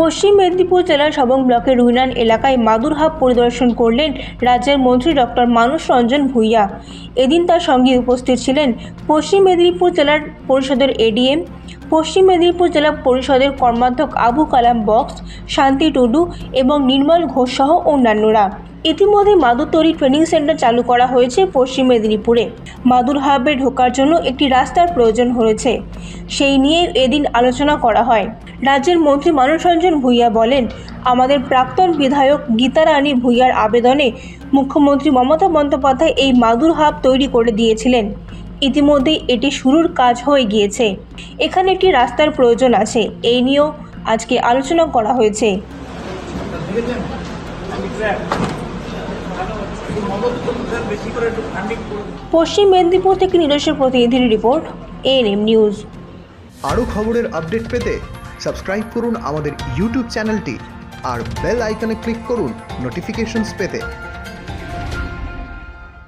পশ্চিম মেদিনীপুর জেলার সবং ব্লকের রুইনান এলাকায় মাদুর হাব পরিদর্শন করলেন রাজ্যের মন্ত্রী ডক্টর মানুষ রঞ্জন ভূঁইয়া। এদিন তার সঙ্গে উপস্থিত ছিলেন পশ্চিম মেদিনীপুর জেলার পরিষদের এডিএম, পশ্চিম মেদিনীপুর জেলা পরিষদের কর্মাধ্যক্ষ আবু কালাম বক্স, শান্তি টুডু এবং নির্মল ঘোষ সহ অন্যান্যরা। ইতিমধ্যে মাদুর তৈরি ট্রেনিং সেন্টার চালু করা হয়েছে পশ্চিম মেদিনীপুরে। মাদুর হাবে ঢোকার জন্য একটি রাস্তার প্রয়োজন হয়েছে। সেই নিয়ে এদিন আলোচনা করা হয়। রাজ্যের মন্ত্রী মানস রঞ্জন ভূঁইয়া বলেন, আমাদের প্রাক্তন বিধায়ক গীতারানী ভূঁইয়ার আবেদনে মুখ্যমন্ত্রী মমতা বন্দ্যোপাধ্যায় এই মাদুর হাব তৈরি করে দিয়েছিলেন। ইতিমধ্যেই এটি শুরুর কাজ হয়ে গিয়েছে। এখানে একটি রাস্তার প্রয়োজন আছে। এই নিয়েও আজকে আলোচনা করা হয়েছে। পশ্চিম মেদিনীপুর থেকে নিজস্ব প্রতিনিধির রিপোর্ট এএনএম নিউজ আরও খবরের আপডেট পেতে সাবস্ক্রাইব করুন আমাদের ইউটিউব চ্যানেলটি আর বেল আইকনে ক্লিক করুন নোটিফিকেশনস পেতে।